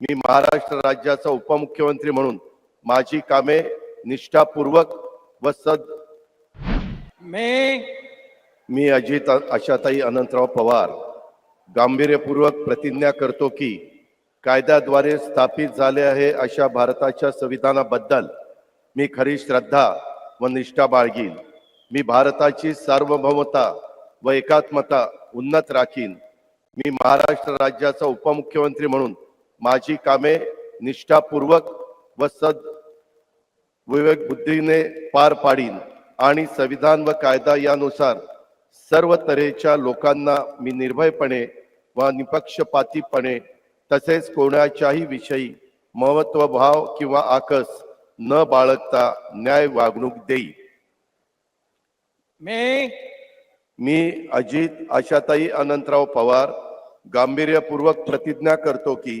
मी महाराष्ट्र राज्याचा उपमुख्यमंत्री म्हणून माझी कामे निष्ठापूर्वक व सद मी मी अजित आशाताई अनंतराव पवार गांभीर्यपूर्वक प्रतिज्ञा करतो की कायद्याद्वारे स्थापित झाले आहे अशा भारताच्या संविधानाबद्दल मी खरी श्रद्धा व निष्ठा बाळगीन. मी भारताची सार्वभौमता व एकात्मता उन्नत राखीन. मी महाराष्ट्र राज्याचा उपमुख्यमंत्री म्हणून माझी कामे निष्ठापूर्वक व सद विवेक बुद्धीने पार पाडीन आणि संविधान व कायदा यानुसार सर्व तऱ्हेच्या लोकांना मी निर्भयपणे व निपक्षपातीपणे तसेच कोणाच्याही विषयी महत्वभाव किंवा आकस न बाळगता न्याय वागणूक देई मी मी अजित आशाताई अनंतराव पवार गांभीर्यपूर्वक प्रतिज्ञा करतो की